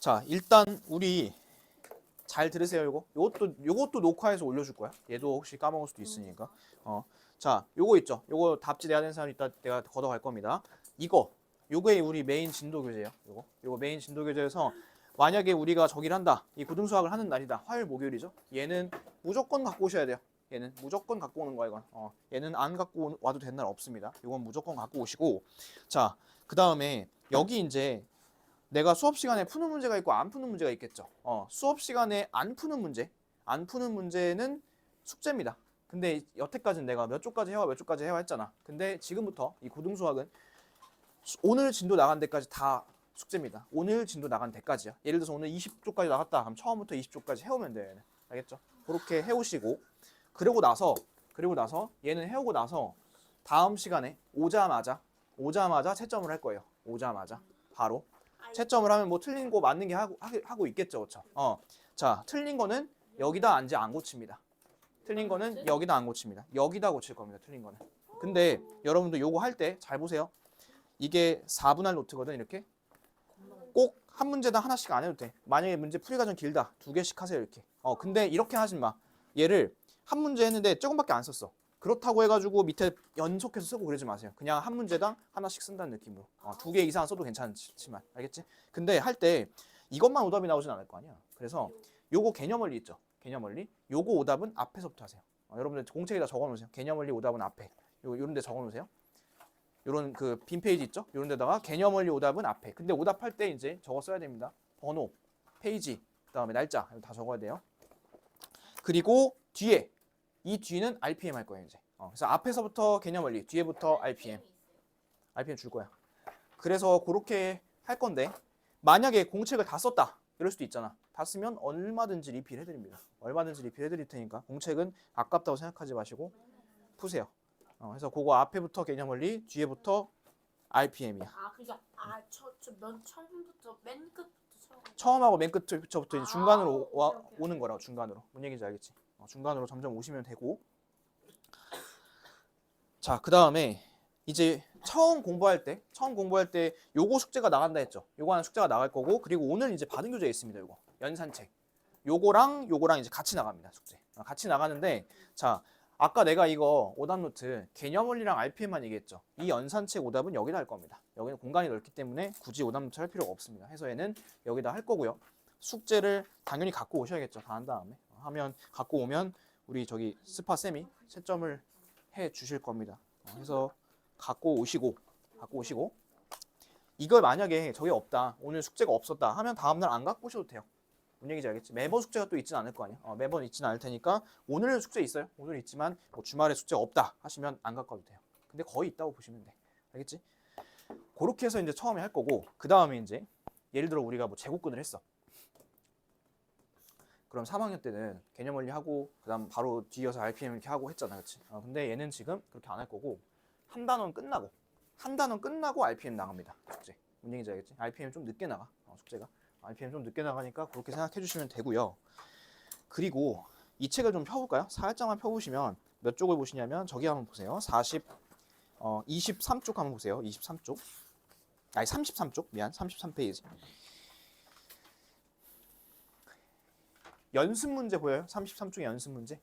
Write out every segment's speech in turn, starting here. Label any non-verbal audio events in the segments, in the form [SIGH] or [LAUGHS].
자, 일단 우리 잘 들으세요, 이거. 요것도 요것도 녹화해서 올려 줄 거야. 얘도 혹시 까먹을 수도 있으니까. 어, 자, 요거 있죠. 요거 답지 내야 되는 사람 이따 내가 걷어갈 겁니다. 이거, 요게 우리 메인 진도 교재예요. 요거, 요거 메인 진도 교재에서 만약에 우리가 저기를 한다, 이 고등 수학을 하는 날이다, 화요일 목요일이죠. 얘는 무조건 갖고 오셔야 돼요. 얘는 무조건 갖고 오는 거야 이건. 어, 얘는 안 갖고 오- 와도 되는 날 없습니다. 이건 무조건 갖고 오시고, 자, 그 다음에 여기 이제 내가 수업 시간에 푸는 문제가 있고 안 푸는 문제가 있겠죠. 어, 수업 시간에 안 푸는 문제, 안 푸는 문제는 숙제입니다. 근데 여태까지는 내가 몇 쪽까지 해와 몇 쪽까지 해와 했잖아. 근데 지금부터 이 고등수학은 수- 오늘 진도 나간 데까지 다 숙제입니다. 오늘 진도 나간 데까지야. 예를 들어서 오늘 20쪽까지 나갔다. 그럼 처음부터 20쪽까지 해오면 돼. 알겠죠? 그렇게 해오시고 그리고 나서 그리고 나서 얘는 해오고 나서 다음 시간에 오자마자 오자마자 채점을 할 거예요. 오자마자 바로 채점을 하면 뭐 틀린 거 맞는 게 하고, 하고 있겠죠, 그렇죠? 어, 자, 틀린 거는 여기다 이제 안 고칩니다. 틀린 거는 여기다 안 고칩니다. 여기다 고칠 겁니다. 틀린 거는. 근데 여러분들 요거 할 때 잘 보세요. 이게 4분할 노트거든 이렇게. 꼭 한 문제당 하나씩 안 해도 돼. 만약에 문제 풀이가 좀 길다. 두 개씩 하세요 이렇게. 어, 근데 이렇게 하지 마. 얘를 한 문제 했는데 조금밖에 안 썼어. 그렇다고 해가지고 밑에 연속해서 쓰고 그러지 마세요. 그냥 한 문제당 하나씩 쓴다는 느낌으로. 어, 두개 이상 써도 괜찮지만, 알겠지? 근데 할 때 이것만 오답이 나오진 않을 거 아니야. 그래서 요거 개념 원리 있죠. 개념 원리. 요거 오답은 앞에서부터 하세요. 어, 여러분들 공책에다 적어 놓으세요. 개념 원리 오답은 앞에. 요 요런 데 적어 놓으세요. 요런 그 빈 페이지 있죠? 요런 데다가 개념 원리 오답은 앞에. 근데 오답할 때 이제 적어 써야 됩니다. 번호, 페이지, 그다음에 날짜 다 적어야 돼요. 그리고 뒤에 이 뒤는 RPM 할 거예요, 이제. 어, 그래서 앞에서부터 개념 원리, 뒤에부터 RPM. RPM 줄 거야. 그래서 그렇게 할 건데 만약에 공책을 다 썼다 이럴 수도 있잖아. 다 쓰면 얼마든지 리필 해드립니다. 얼마든지 리필 해드릴 테니까 공책은 아깝다고 생각하지 마시고 푸세요. 어, 그래서 그거 앞에부터 개념 원리, 뒤에부터 RPM이야. 아 그게 아저저면 처음부터 맨 끝부터 처음. 처음하고 맨 끝부터 이제 아, 중간으로 와, 오케이, 오케이. 오는 거라고 중간으로. 뭔 얘기인지 알겠지? 어, 중간으로 점점 오시면 되고. 자, 그 다음에 이제 처음 공부할 때, 처음 공부할 때 요거 숙제가 나간다 했죠. 요거 하나 숙제가 나갈 거고, 그리고 오늘 이제 받은 교재 있습니다. 요거 연산책. 요거랑 요거랑 이제 같이 나갑니다. 숙제. 어, 같이 나가는데, 자, 아까 내가 이거 오답 노트 개념 원리랑 RPM만 얘기했죠. 이 연산책 오답은 여기다 할 겁니다. 여기는 공간이 넓기 때문에 굳이 오답 노트 할 필요가 없습니다. 해서 얘는 여기다 할 거고요. 숙제를 당연히 갖고 오셔야겠죠. 다 한 다음에 하면 갖고 오면 우리 저기 스파 쌤이 채점을 해 주실 겁니다. 어, 해서 갖고 오시고 갖고 오시고 이걸 만약에 저게 없다 오늘 숙제가 없었다 하면 다음날 안 갖고 오셔도 돼요. 뭔 얘기인지 알겠지? 매번 숙제가 또 있지는 않을 거 아니야. 어, 매번 있지는 않을 테니까 오늘 숙제 있어요. 오늘 있지만 뭐 주말에 숙제가 없다 하시면 안 갖고 와도 돼요. 근데 거의 있다고 보시면 돼. 알겠지? 그렇게 해서 이제 처음에 할 거고 그 다음에 이제 예를 들어 우리가 뭐 제곱근을 했어. 그럼 3학년 때는 개념 원리 하고 그다음 바로 뒤이어서 RPM 이렇게 하고 했잖아, 그렇지? 어, 근데 얘는 지금 그렇게 안 할 거고 한 단원 끝나고 한 단원 끝나고 RPM 나갑니다. 숙제. 뭔 얘기인지 알겠지? RPM 좀 늦게 나가. 어, 숙제가. RPM 좀 늦게 나가니까 그렇게 생각해 주시면 되고요. 그리고 이 책을 좀 펴볼까요? 살짝만 펴보시면 몇 쪽을 보시냐면 저기 한번 보세요. 40, 어, 23쪽 한번 보세요. 23쪽. 아니 33쪽 미안 33페이지. 연습 문제 보여요? 33쪽의 연습 문제.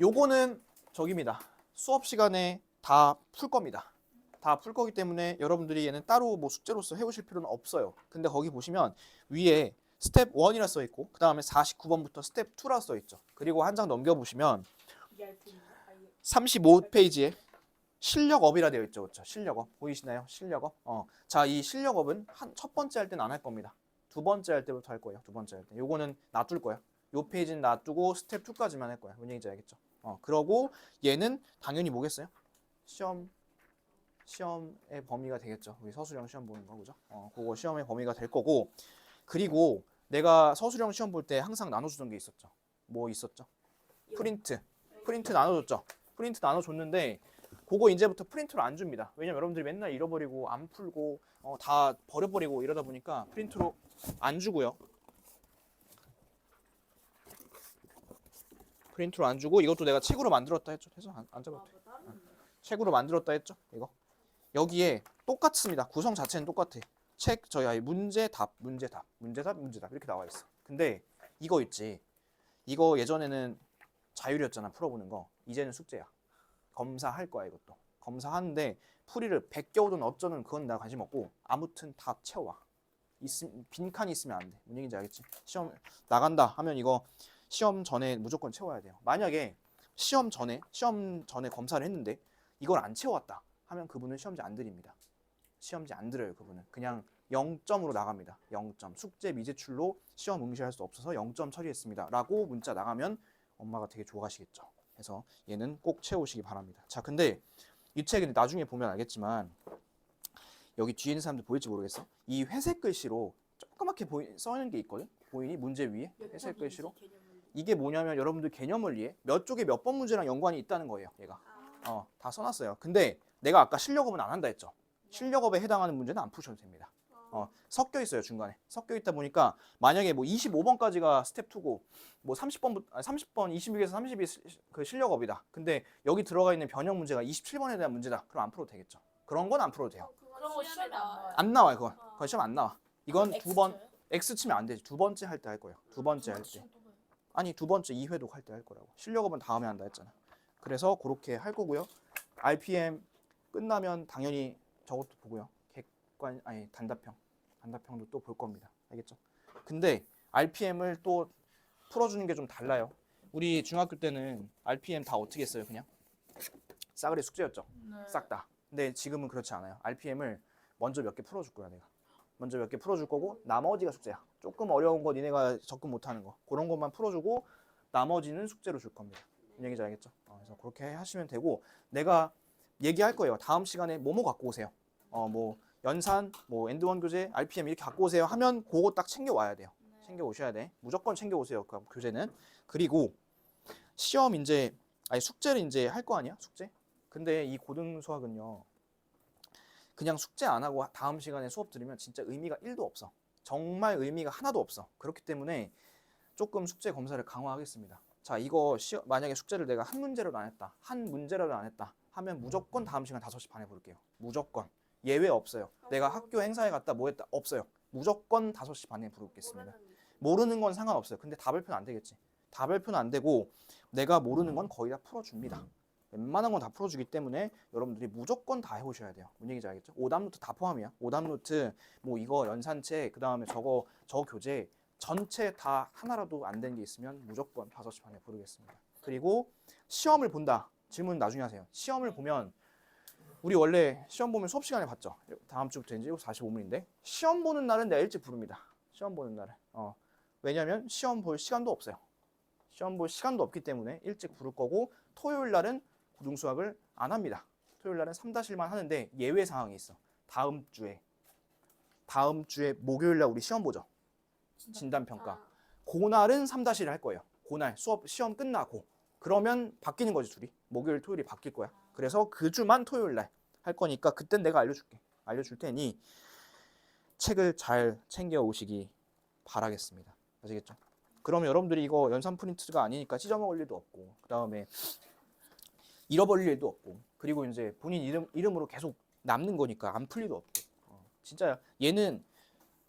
요거는 저기입니다. 수업 시간에 다 풀 겁니다. 다 풀 거기 때문에 여러분들이 얘는 따로 뭐 숙제로서 해오실 필요는 없어요. 근데 거기 보시면 위에 스텝 1이라 써 있고 그 다음에 49번부터 스텝 2라 써 있죠. 그리고 한 장 넘겨 보시면 35페이지에 실력업이라 되어 있죠. 그렇죠? 실력업 보이시나요? 실력업. 어. 자, 이 실력업은 한 첫 번째 할 때는 안 할 겁니다. 두 번째 할 때부터 할 거예요. 두 번째 할 때. 요거는 놔둘 거야. 요 페이지는 놔두고 스텝 2까지만 할 거야. 뭔 얘기인지 알겠죠? 어. 그러고 얘는 당연히 뭐겠어요? 시험 시험의 범위가 되겠죠. 우리 서술형 시험 보는 거 그죠? 어, 그거 시험의 범위가 될 거고 그리고 내가 서술형 시험 볼 때 항상 나눠주던 게 있었죠. 뭐 있었죠? 프린트. 프린트 나눠줬죠. 프린트 나눠줬는데 그거 이제부터 프린트로 안 줍니다. 왜냐면 여러분들이 맨날 잃어버리고 안 풀고 어, 다 버려버리고 이러다 보니까 프린트로 안 주고요. 프린트로 안 주고 이것도 내가 책으로 만들었다 했죠. 해서 안, 안 잡아도 돼. 책으로 만들었다 했죠. 이거 여기에 똑같습니다. 구성 자체는 똑같아. 책 저희 아이 문제 답 문제 답 문제 답 문제 답 이렇게 나와 있어. 근데 이거 있지. 이거 예전에는 자율이었잖아 풀어보는 거. 이제는 숙제야. 검사할 거야 이것도. 검사하는데 풀이를 100개오든 어쩌든 그건 나 관심 없고 아무튼 다 채워와. 있음, 빈칸이 있으면 안 돼. 뭔 얘기인지 알겠지? 시험 나간다 하면 이거 시험 전에 무조건 채워야 돼요. 만약에 시험 전에 시험 전에 검사를 했는데 이걸 안 채웠다 하면 그분은 시험지 안 드립니다. 시험지 안 들어요 그분은 그냥 0점으로 나갑니다. 0점 숙제 미제출로 시험 응시할 수 없어서 0점 처리했습니다.라고 문자 나가면 엄마가 되게 좋아하시겠죠. 그래서 얘는 꼭 채우시기 바랍니다. 자 근데 이 책은 나중에 보면 알겠지만 여기 뒤에 있는 사람들 보일지 모르겠어. 이 회색 글씨로 조그맣게 보이, 써 있는 게 있거든. 보이니 문제 위에 회색 글씨로 이게 뭐냐면 여러분들 개념 원리에 몇 쪽에 몇 번 문제랑 연관이 있다는 거예요. 얘가 어, 다 써놨어요. 근데 내가 아까 실력업은 안 한다 했죠. 실력업에 해당하는 문제는 안 푸셔도 됩니다. 어, 섞여 있어요 중간에 섞여 있다 보니까 만약에 뭐 25번까지가 스텝 2고 뭐 30번 30번 26에서 30이 그 실력업이다. 근데 여기 들어가 있는 변형 문제가 27번에 대한 문제다. 그럼 안 풀어도 되겠죠. 그런 건 안 풀어도 돼요. 그런 거 시험에 안 나와요. 안 나와요 그건. 그건 시험 안 나와. 이건 두 번? X 치면 안 되지. 두 번째 할 때 할 거예요. 두 번째 할 때. 아니 두 번째 2회도 할때 할 거라고. 실력업은 다음에 한다 했잖아. 그래서 그렇게 할 거고요. RPM 끝나면 당연히 저것도 보고요. 객관 아니 단답형. 단답형도 또 볼 겁니다. 알겠죠? 근데 RPM을 또 풀어주는 게 좀 달라요. 우리 중학교 때는 RPM 다 어떻게 했어요? 그냥 싸그리 숙제였죠. 네. 싹 다. 근데 지금은 그렇지 않아요. RPM을 먼저 몇 개 풀어줄 거야 내가. 먼저 몇 개 풀어줄 거고 나머지가 숙제야. 조금 어려운 거 니네가 접근 못하는 거 그런 것만 풀어주고 나머지는 숙제로 줄 겁니다. 이 얘기인지 알겠죠? 어, 그래서 그렇게 하시면 되고 내가 얘기할 거예요. 다음 시간에 뭐뭐 갖고 오세요. 어뭐 연산, 뭐 엔드원 교재, RPM 이렇게 갖고 오세요 하면 그거 딱 챙겨 와야 돼요. 챙겨 오셔야 돼. 무조건 챙겨 오세요. 그 교재는. 그리고 시험 이제 아니 숙제를 이제 할 거 아니야? 숙제? 근데 이 고등 수학은요. 그냥 숙제 안 하고 다음 시간에 수업 들으면 진짜 의미가 1도 없어. 정말 의미가 하나도 없어. 그렇기 때문에 조금 숙제 검사를 강화하겠습니다. 자, 이거 시험, 만약에 숙제를 내가 한 문제라도 안 했다. 한 문제라도 안 했다. 하면 무조건 다음 시간 5시 반에 부를게요. 무조건. 예외 없어요. 내가 학교 행사에 갔다 뭐 했다. 없어요. 무조건 5시 반에 부르겠습니다. 모르는 건 상관없어요. 근데 답을표는 안 되겠지. 답을표는 안 되고 내가 모르는 건 거의 다 풀어줍니다. 웬만한 건 다 풀어주기 때문에 여러분들이 무조건 다 해오셔야 돼요. 뭔 얘기인지 알겠죠? 오답 노트 다 포함이야. 오답 노트 뭐 이거 연산책 그 다음에 저거 저 교재 전체 다 하나라도 안 된 게 있으면 무조건 5시 반에 부르겠습니다. 그리고 시험을 본다. 질문 나중에 하세요. 시험을 보면 우리 원래 시험 보면 수업 시간에 봤죠. 다음 주부터 이제 45분인데 시험 보는 날은 내가 일찍 부릅니다. 시험 보는 날은. 어. 왜냐면 시험 볼 시간도 없어요. 시험 볼 시간도 없기 때문에 일찍 부를 거고 토요일 날은 고등 수학을 안 합니다. 토요일 날은 3-1만 하는데 예외 사항이 있어. 다음 주에 다음 주에 목요일 날 우리 시험 보죠. 진단 평가. 그날은 3-1을 할 거예요. 그날 수업 시험 끝나고 그러면 바뀌는 거지 둘이. 목요일 토요일이 바뀔 거야. 그래서 그 주만 토요일 날 할 거니까 그땐 내가 알려줄게. 알려줄 테니 책을 잘 챙겨 오시기 바라겠습니다. 아시겠죠? 그러면 여러분들이 이거 연산 프린트가 아니니까 찢어먹을 일도 없고 그 다음에 잃어버릴 일도 없고 그리고 이제 본인 이름 이름으로 계속 남는 거니까 안풀 일도 없고 어, 진짜 얘는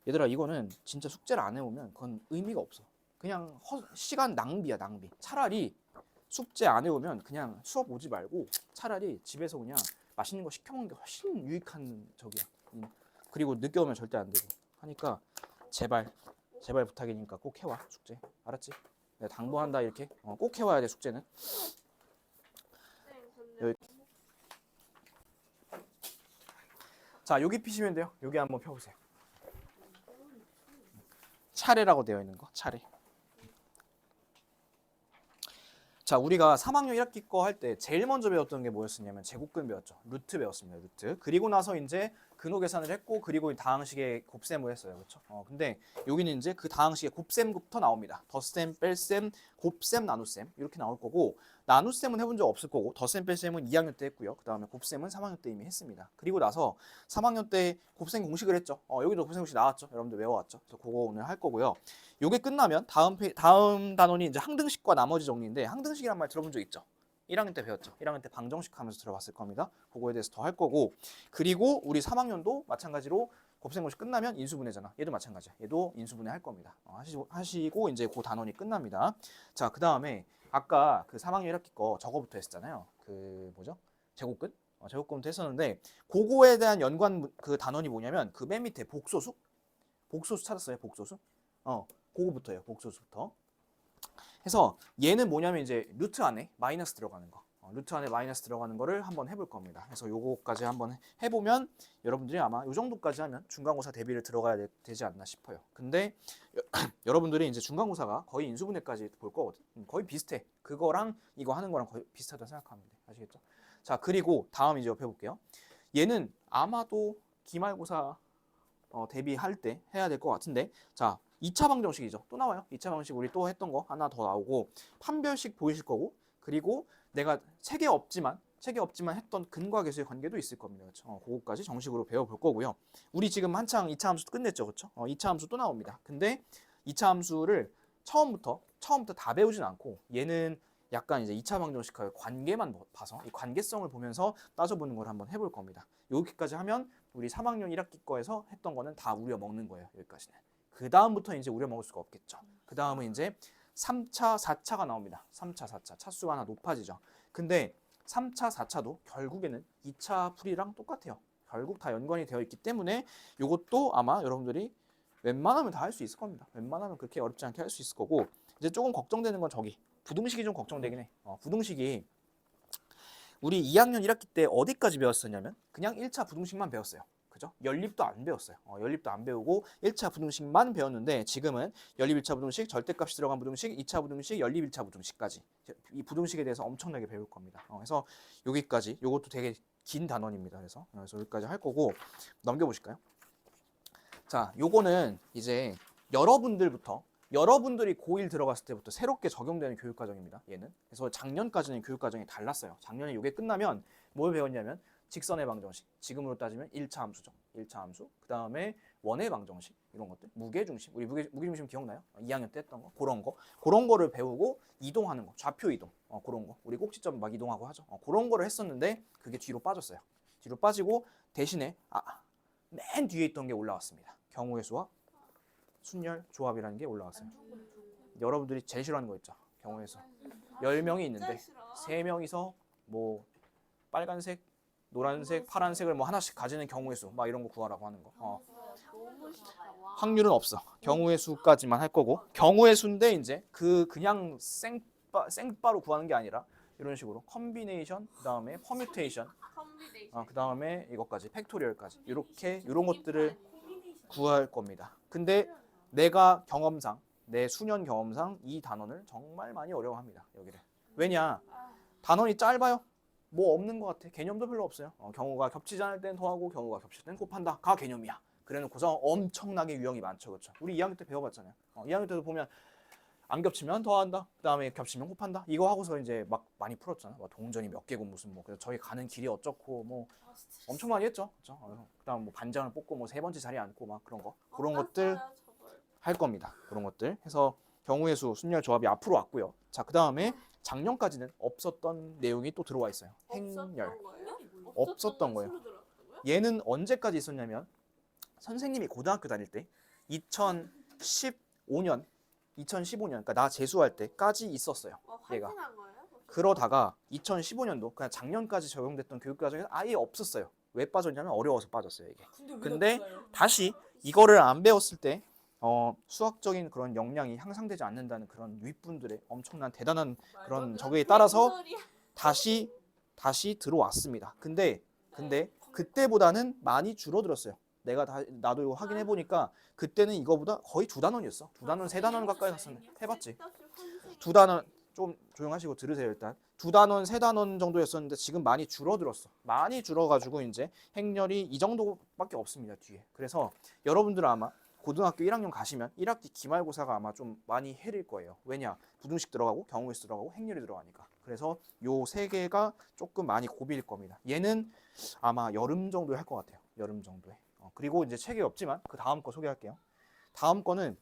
얘들아 이거는 진짜 숙제를 안 해오면 그건 의미가 없어 그냥 허, 시간 낭비야 낭비 차라리 숙제 안 해오면 그냥 수업 오지 말고 차라리 집에서 그냥 맛있는 거 시켜 먹는 게 훨씬 유익한 적이야 음. 그리고 늦게 오면 절대 안 되고 하니까 제발 제발 부탁이니까 꼭 해와 숙제 알았지? 내가 당부한다 이렇게 어, 꼭 해와야 돼 숙제는 여기. 자 여기 피시면 돼요 여기 한번 펴보세요 차례라고 되어 있는 거 차례 자 우리가 3학년 1학기 거 할 때 제일 먼저 배웠던 게 뭐였었냐면 제곱근 배웠죠. 루트 배웠습니다 루트. 그리고 나서 이제 근호 계산을 했고 그리고 다항식의 곱셈을 했어요. 그렇죠 어 근데 여기는 이제 그 다항식의 곱셈부터 나옵니다. 덧셈 뺄셈 곱셈 나눗셈 이렇게 나올 거고 나눗셈은 해본 적 없을 거고 덧셈 뺄셈은 2학년 때 했고요. 그 다음에 곱셈은 3학년 때 이미 했습니다. 그리고 나서 3학년 때 곱셈 공식을 했죠. 어 여기도 곱셈 공식 나왔죠. 여러분들 외워왔죠. 그래서 그거 오늘 할 거고요. 요게 끝나면 다음 페, 다음 단원이 이제 항등식과 나머지 정리인데 항등식이란 말 들어본 적 있죠? 1학년 때 배웠죠. 1학년 때 방정식 하면서 들어봤을 겁니다. 그거에 대해서 더 할 거고 그리고 우리 3학년도 마찬가지로 곱셈공식 끝나면 인수분해잖아. 얘도 마찬가지야. 얘도 인수분해 할 겁니다. 어, 하시고, 하시고 이제 그 단원이 끝납니다. 자, 그 다음에 아까 그 3학년 1학기 거 저거부터 했었잖아요. 그 뭐죠? 제곱근? 어, 제곱근부터 했었는데 그거에 대한 연관 문- 그 단원이 뭐냐면 그 맨 밑에 복소수? 복소수 찾았어요. 복소수? 어, 그거부터예요. 복소수부터. 해서 얘는 뭐냐면 이제 루트 안에 마이너스 들어가는 거. 어, 루트 안에 마이너스 들어가는 거를 한번 해볼 겁니다. 그래서 요거까지 한번 해보면 여러분들이 아마 요 정도까지 하면 중간고사 대비를 들어가야 되, 되지 않나 싶어요. 근데 여, [CLEARS THROAT] 여러분들이 이제 중간고사가 거의 인수분해까지 볼 거거든. 음, 거의 비슷해. 그거랑 이거 하는 거랑 거의 비슷하다 생각하면 돼. 아시겠죠? 자 그리고 다음 이제 옆에 볼게요. 얘는 아마도 기말고사 어, 대비할 때 해야 될 것 같은데 자 2차 방정식이죠. 또 나와요. 2차 방정식 우리 또 했던 거 하나 더 나오고 판별식 보이실 거고 그리고 내가 책에 없지만 책에 없지만 했던 근과 계수의 관계도 있을 겁니다. 그렇죠? 어, 그거까지 정식으로 배워볼 거고요. 우리 지금 한창 2차 함수 끝냈죠. 그렇죠? 어, 2차 함수 또 나옵니다. 근데 2차 함수를 처음부터 처음부터 다 배우진 않고 얘는 약간 이제 2차 방정식과의 관계만 보- 봐서 이 관계성을 보면서 따져보는 걸 한번 해볼 겁니다. 여기까지 하면 우리 3학년 1학기 거에서 했던 거는 다 우려 먹는 거예요. 여기까지는. 그 다음부터 이제 우려 먹을 수가 없겠죠. 그 다음은 이제 3차, 4차가 나옵니다. 3차, 4차 차수가 하나 높아지죠. 근데 3차, 4차도 결국에는 2차 풀이랑 똑같아요. 결국 다 연관이 되어 있기 때문에 이것도 아마 여러분들이 웬만하면 다 할 수 있을 겁니다. 웬만하면 그렇게 어렵지 않게 할 수 있을 거고 이제 조금 걱정되는 건 저기 부등식이 좀 걱정되긴 해. 어, 부등식이 우리 2학년 1학기 때 어디까지 배웠었냐면 그냥 1차 부등식만 배웠어요. 그죠? 연립도 안 배웠어요. 어, 연립도 안 배우고 1차 부등식만 배웠는데 지금은 연립 1차 부등식, 절대값이 들어간 부등식, 2차 부등식, 연립 1차 부등식까지 이 부등식에 대해서 엄청나게 배울 겁니다. 어, 그래서 여기까지 요것도 되게 긴 단원입니다. 그래서 어, 그래서 여기까지 할 거고 넘겨 보실까요? 자, 요거는 이제 여러분들부터 여러분들이 고1 들어갔을 때부터 새롭게 적용되는 교육 과정입니다. 얘는. 그래서 작년까지는 교육 과정이 달랐어요. 작년에 이게 끝나면 뭘 배웠냐면 직선의 방정식. 지금으로 따지면 1차 함수죠. 1차 함수. 그 다음에 원의 방정식. 이런 것들. 무게 중심. 우리 무게 무게 중심 기억나요? 2학년 때 했던 거. 그런 거. 그런 거를 배우고 이동하는 거. 좌표 이동. 어, 그런 거. 우리 꼭지점 막 이동하고 하죠. 어, 그런 거를 했었는데 그게 뒤로 빠졌어요. 뒤로 빠지고 대신에 아, 맨 뒤에 있던 게 올라왔습니다. 경우의 수와 순열 조합이라는 게 올라왔어요. 여러분들이 제일 싫어하는 거 있죠. 경우의 수. 10명이 있는데 세 명이서 뭐 빨간색, 노란색, 파란색을 뭐 하나씩 가지는 경우의 수, 막 이런 거 구하라고 하는 거. 어. 확률은 없어. 경우의 수까지만 할 거고 경우의 수인데 이제 그 그냥 생바 생바로 구하는 게 아니라 이런 식으로 컴비네이션, 그다음에 퍼뮤테이션. 어, 그다음에 이것까지 팩토리얼까지 이렇게 이런 것들을 구할 겁니다. 근데 내가 경험상 내 수년 경험상 이 단원을 정말 많이 어려워합니다. 여기를 왜냐 단원이 짧아요. 뭐 없는 것 같아. 개념도 별로 없어요. 어, 경우가 겹치지 않을 땐 더하고 경우가 겹칠 땐 곱한다. 가 개념이야. 그래놓고서 엄청나게 유형이 많죠, 그렇죠? 우리 2학년 때 배워봤잖아요. 어, 2학년 때도 보면 안 겹치면 더한다. 그다음에 겹치면 곱한다. 이거 하고서 이제 막 많이 풀었잖아. 막 동전이 몇 개고 무슨 뭐 그래서 저희 가는 길이 어쩌고 뭐 아. 엄청 많이 했죠. 그렇죠? 어, 그다음 뭐 반장을 뽑고 뭐 세 번째 자리에 앉고 막 그런 거 아, 그런 것들? 할 겁니다. 그런 것들 해서 경우의 수, 순열 조합이 앞으로 왔고요. 자, 그 다음에 작년까지는 없었던 내용이 또 들어와 있어요. 행렬. 없었던 거예요? 얘는 언제까지 있었냐면 선생님이 고등학교 다닐 때 2015년, 2015년, 그러니까 나 재수할 때까지 있었어요. 어, 얘가. 그러다가 2015년도 그냥 작년까지 적용됐던 교육 과정에서 아예 없었어요. 왜 빠졌냐면 어려워서 빠졌어요 이게. 근데 다시 이거를 안 배웠을 때 어, 수학적인 그런 역량이 향상되지 않는다는 그런 윗분들의 엄청난 대단한 그런 저거에 따라서 다시 다시 들어왔습니다. 근데 근데 그때보다는 많이 줄어들었어요. 내가 다, 나도 이거 확인해 보니까 그때는 이거보다 거의 두 단원이었어. 두 단원, 세 단원 가까이 갔었네. 해봤지? 두 단원 좀 조용하시고 들으세요 일단. 두 단원, 세 단원 정도였었는데 지금 많이 줄어들었어. 많이 줄어가지고 이제 행렬이 이 정도밖에 없습니다 뒤에. 그래서 여러분들은 아마 고등학교 1학년 가시면 1학기 기말고사가 아마 좀 많이 해릴 거예요. 왜냐? 부등식 들어가고 경우의 수 들어가고 행렬이 들어가니까. 그래서 요 세 개가 조금 많이 고비일 겁니다. 얘는 아마 여름 정도에 할 것 같아요. 여름 정도에. 어, 그리고 이제 책이 없지만 그 다음 거 소개할게요. 다음 거는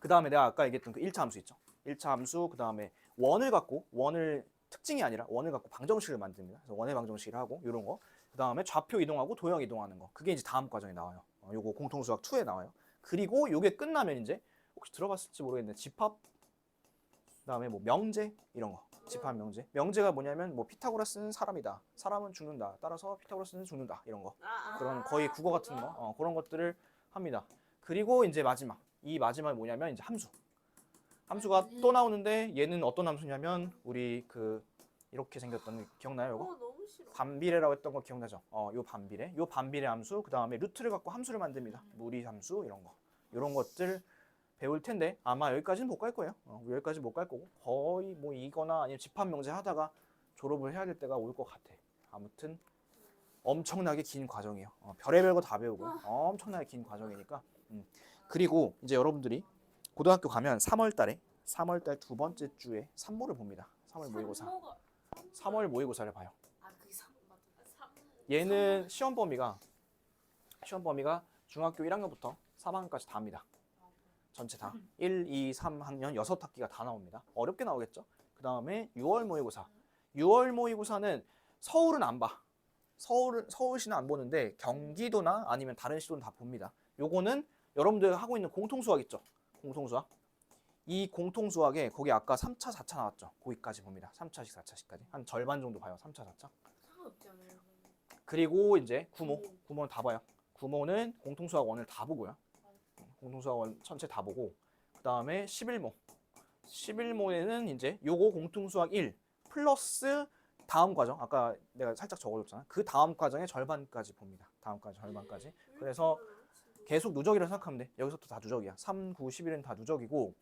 그 다음에 내가 아까 얘기했던 그 1차 함수 있죠. 1차 함수 그 다음에 원을 갖고 원을 특징이 아니라 원을 갖고 방정식을 만듭니다. 그래서 원의 방정식을 하고 이런 거. 그 다음에 좌표 이동하고 도형 이동하는 거. 그게 이제 다음 과정에 나와요. 어, 요거 공통수학 2에 나와요. 그리고 요게 끝나면 이제 혹시 들어봤을지 모르겠는데 집합 그다음에 뭐 명제 이런 거 집합 명제. 명제가 뭐냐면 뭐 피타고라스는 사람이다. 사람은 죽는다. 따라서 피타고라스는 죽는다. 이런 거. 아, 그런 거의 국어 같은 거. 어, 그런 것들을 합니다. 그리고 이제 마지막. 이 마지막이 뭐냐면 이제 함수. 함수가 또 나오는데 얘는 어떤 함수냐면 우리 그 이렇게 생겼던 거 기억나요 이거 싫어. 반비례라고 했던 거 기억나죠? 어, 요 반비례, 요 반비례 함수, 그 다음에 루트를 갖고 함수를 만듭니다. 무리 함수 이런 거, 이런 것들 배울 텐데 아마 여기까지는 못 갈 거예요. 어, 여기까지 못 갈 거고 거의 뭐 이거나 아니면 집합 명제 하다가 졸업을 해야 될 때가 올 것 같아. 아무튼 엄청나게 긴 과정이에요. 어, 별의별 거 다 배우고 엄청나게 긴 과정이니까. 음. 그리고 이제 여러분들이 고등학교 가면 3월달에 3월달 두 번째 주에 산모를 봅니다. 3월 모의고사. 산모가- 3월 모의고사를 봐요. 얘는 시험 범위가 시험 범위가 중학교 1학년부터 3학년까지 다 합니다. 전체 다 1, 2, 3학년 6학기가 다 나옵니다. 어렵게 나오겠죠? 그 다음에 6월 모의고사. 6월 모의고사는 서울은 안 봐. 서울은 서울시는 안 보는데 경기도나 아니면 다른 시도는 다 봅니다. 요거는 여러분들 하고 있는 공통수학 있죠? 공통수학. 이 공통수학에 거기 아까 3차, 4차 나왔죠? 거기까지 봅니다. 3차씩, 4차씩까지. 한 절반 정도 봐요. 3차, 4차. 상관없지 않아요. 그리고 이제 구모, 구모는 다 봐요. 구모는 공통수학 원을 다 보고요. 공통수학 원 전체 다 보고 그 다음에 11모, 11모에는 이제 요거 공통수학 1 플러스 다음 과정 아까 내가 살짝 적어줬잖아. 그 다음 과정의 절반까지 봅니다. 다음 과정 절반까지. 그래서 계속 누적이라고 생각하면 돼. 여기서부터 다 누적이야. 3, 9, 11은 다 누적이고.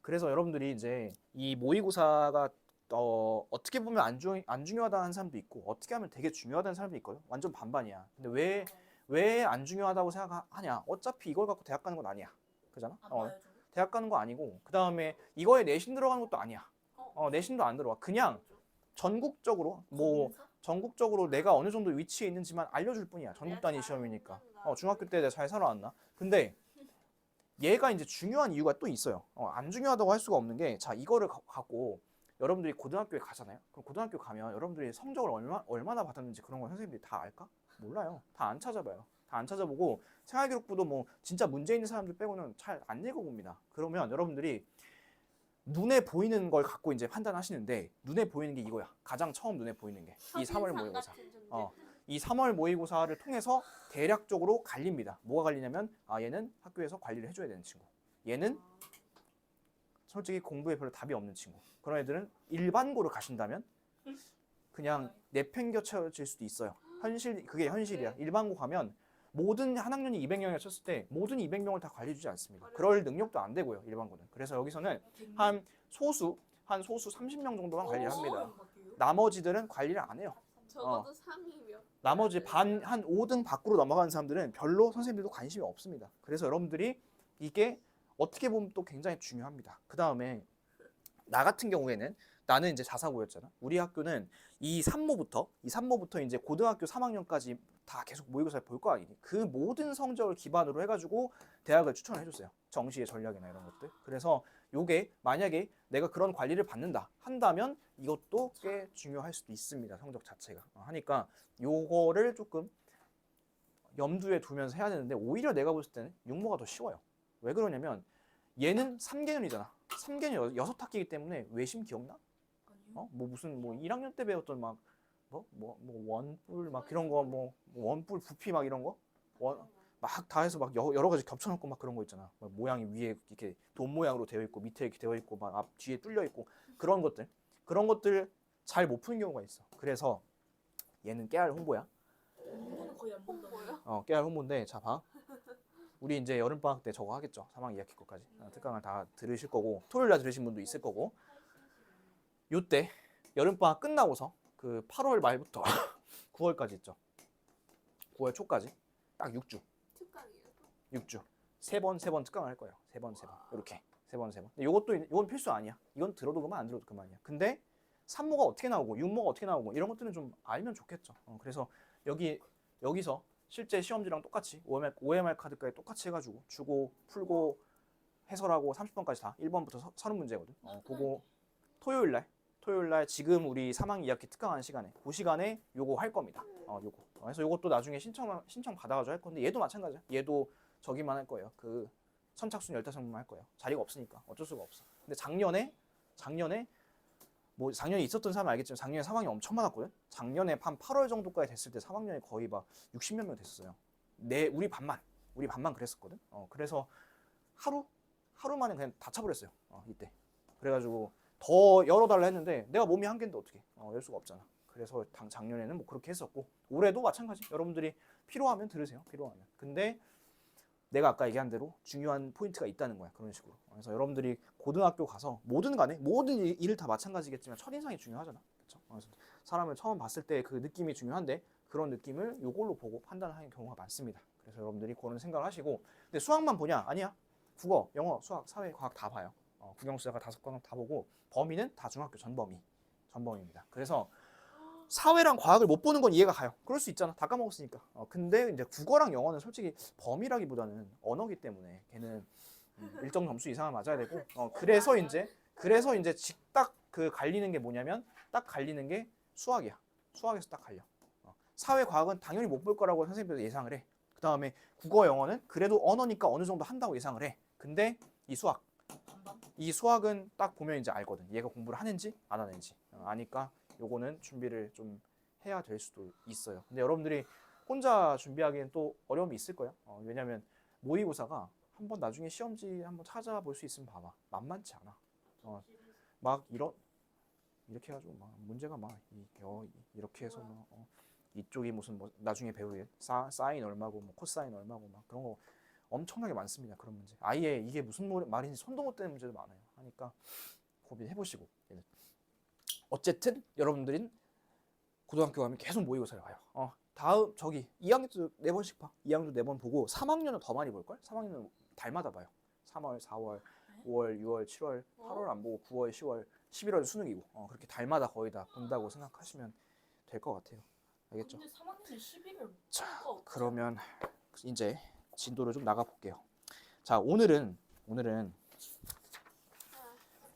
그래서 여러분들이 이제 이 모의고사가 어, 어떻게 보면 안, 중, 안 중요하다는 사람도 있고 어떻게 하면 되게 중요하다는 사람도 있거든. 완전 반반이야. 근데 왜 왜 안 중요하다고 생각하냐? 어차피 이걸 갖고 대학 가는 건 아니야. 그잖아? 안 어? 대학 가는 거 아니고 그 다음에 이거에 내신 들어가는 것도 아니야. 어, 어, 내신도 안 들어와. 그냥 전국적으로 뭐? 전국적으로 내가 어느 정도 위치에 있는지만 알려줄 뿐이야. 전국 단위 시험이니까. 어, 중학교 때 내가 잘 살아왔나? 근데 얘가 이제 중요한 이유가 또 있어요. 어, 안 중요하다고 할 수가 없는 게, 자, 이거를 가- 갖고 여러분들이 고등학교에 가잖아요. 그럼 고등학교 가면 여러분들이 성적을 얼마, 얼마나 받았는지 그런 걸 선생님들이 다 알까? 몰라요. 다 안 찾아봐요. 다 안 찾아보고 생활기록부도 뭐 진짜 문제 있는 사람들 빼고는 잘 안 읽어봅니다. 그러면 여러분들이 눈에 보이는 걸 갖고 이제 판단하시는데 눈에 보이는 게 이거야. 가장 처음 눈에 보이는 게 이 3월 첫인상 모의고사. 어. 이 3월 모의고사를 통해서 대략적으로 갈립니다. 뭐가 갈리냐면 아 얘는 학교에서 관리를 해줘야 되는 친구. 얘는 솔직히 공부에 별로 답이 없는 친구. 그런 애들은 일반고를 가신다면 그냥 내팽겨쳐질 수도 있어요. 현실 그게 현실이야. 일반고 가면 모든 한 학년이 200명이 쳤을 때 모든 200명을 다 관리해주지 않습니다. 그럴 능력도 안 되고요. 일반고는. 그래서 여기서는 한 소수 한 소수 30명 정도만 관리를 합니다. 어, 나머지들은 관리를 안 해요. 적어도 3이면 나머지 반 한 5등 밖으로 넘어가는 사람들은 별로 선생님들도 관심이 없습니다. 그래서 여러분들이 이게 어떻게 보면 또 굉장히 중요합니다. 그 다음에 나 같은 경우에는 나는 이제 자사고였잖아. 우리 학교는 이 산모부터 이 산모부터 이제 고등학교 3학년까지 다 계속 모의고사를 볼 거 아니니 그 모든 성적을 기반으로 해가지고 대학을 추천을 해줬어요. 정시의 전략이나 이런 것들. 그래서 요게 만약에 내가 그런 관리를 받는다 한다면 이것도 꽤 중요할 수도 있습니다. 성적 자체가 어, 하니까 요거를 조금 염두에 두면서 해야 되는데 오히려 내가 봤을 때는 육모가 더 쉬워요. 왜 그러냐면 얘는 3개년이잖아. 3개년 여섯 학기이기 때문에 외심 기억나? 어? 뭐 무슨 뭐 1학년 때 배웠던 막 뭐 뭐 뭐 원뿔 막 이런 거 뭐 원뿔 부피 막 이런 거? 원 막 다 해서 막 여- 여러 가지 겹쳐놓고 막 그런 거 있잖아. 막 모양이 위에 이렇게 돈 모양으로 되어 있고 밑에 이렇게 되어 있고 막 앞 뒤에 뚫려 있고 그런 것들 그런 것들 잘 못 푸는 경우가 있어. 그래서 얘는 깨알 홍보야. 공부는 거의 안 본다. 어 깨알 홍보인데 자 봐. 우리 이제 여름 방학 때 저거 하겠죠. 3학 2학기 거까지 어, 특강을 다 들으실 거고 토요일 날 들으신 분도 있을 거고 요때 여름 방학 끝나고서 그 8월 말부터 [LAUGHS] 9월까지 있죠. 9월 초까지 딱 6주. 특강이에요. 6주 세 번 세 번 특강을 할 거예요. 세 번 세 번 이렇게 세 번 세 번. 근데 이것도 이건 필수 아니야. 이건 들어도 그만 안 들어도 그만이야. 근데 산모가 어떻게 나오고 육모가 어떻게 나오고 이런 것들은 좀 알면 좋겠죠. 어, 그래서 여기 여기서 실제 시험지랑 똑같이 OMR, OMR 카드까지 똑같이 해가지고 주고 풀고 해설하고 30번까지 다 1번부터 30문제거든. 어, 그거 토요일 날 토요일 날 지금 우리 3학 2학기 특강하는 시간에 그 시간에 요거 할 겁니다. 어, 요거 어, 그래서 이것도 나중에 신청 신청 받아가지고 할 건데 얘도 마찬가지야. 얘도 저기만 할 거예요. 그 선착순 15명만 할 거예요. 자리가 없으니까 어쩔 수가 없어. 근데 작년에 작년에 뭐 작년에 있었던 사람 알겠지만 작년에 사망이 엄청 많았거든. 작년에 한 8월 정도까지 됐을 때 사망률이 거의 막 60몇 명 됐었어요. 내 우리 반만 우리 반만 그랬었거든. 어, 그래서 하루 하루 만에 그냥 다 차버렸어요. 어, 이때. 그래가지고 더 열어달라 했는데 내가 몸이 한 개인데 어떻게? 어, 열 수가 없잖아. 그래서 당 작년에는 뭐 그렇게 했었고 올해도 마찬가지. 여러분들이 필요하면 들으세요. 필요하면. 근데 내가 아까 얘기한 대로 중요한 포인트가 있다는 거야. 그런 식으로. 그래서 여러분들이 고등학교 가서 뭐든 간에 모든 일- 일을 다 마찬가지겠지만 첫인상이 중요하잖아. 그렇죠? 그래서 사람을 처음 봤을 때 그 느낌이 중요한데 그런 느낌을 요걸로 보고 판단하는 경우가 많습니다. 그래서 여러분들이 그런 생각을 하시고 근데 수학만 보냐? 아니야. 국어, 영어, 수학, 사회, 과학 다 봐요. 어, 국영수다가 다섯 과목 다 보고 범위는 다 중학교 전범위. 전범위입니다. 그래서 사회랑 과학을 못 보는 건 이해가 가요. 그럴 수 있잖아. 다 까먹었으니까. 어, 근데 이제 국어랑 영어는 솔직히 범위라기보다는 언어기 때문에 걔는 음, 일정 점수 이상을 맞아야 되고 어, 그래서 이제 그래서 이제 딱 그 갈리는 게 뭐냐면 딱 갈리는 게 수학이야. 수학에서 딱 갈려. 어, 사회 과학은 당연히 못 볼 거라고 선생님들도 예상을 해. 그 다음에 국어 영어는 그래도 언어니까 어느 정도 한다고 예상을 해. 근데 이 수학 이 수학은 딱 보면 이제 알거든. 얘가 공부를 하는지 안 하는지 어, 아니까 요거는 준비를 좀 해야 될 수도 있어요. 근데 여러분들이 혼자 준비하기엔 또 어려움이 있을 거예요. 어, 왜냐면 모의고사가 한번 나중에 시험지 한번 찾아볼 수 있으면 봐봐. 만만치 않아. 어, 막 이런 이렇게 해가지고 막 문제가 막 이, 어, 이렇게 해서 막 어, 이쪽이 무슨 뭐 나중에 배우게 사, 사인 얼마고 뭐 코사인 얼마고 막 그런 거 엄청나게 많습니다. 그런 문제. 아예 이게 무슨 모- 말인지 손도 못 대는 문제도 많아요. 하니까 고민해 보시고. 어쨌든 여러분들은 고등학교 가면 계속 모의고사를 봐요. 어, 다음 저기 2학년도 네 번씩 봐. 2학년도 네 번 보고 3학년은 더 많이 볼 걸? 3학년은 달마다 봐요. 3월, 4월, 5월, 6월, 7월, 8월 안 보고 9월, 10월, 11월 수능이고 어, 그렇게 달마다 거의 다 본다고 생각하시면 될 것 같아요. 알겠죠? 근데 3학년이 11을 자, 그러면 이제 진도를 좀 나가 볼게요. 자, 오늘은 오늘은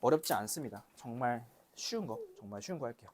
어렵지 않습니다. 정말 쉬운 거, 정말 쉬운 거 할게요.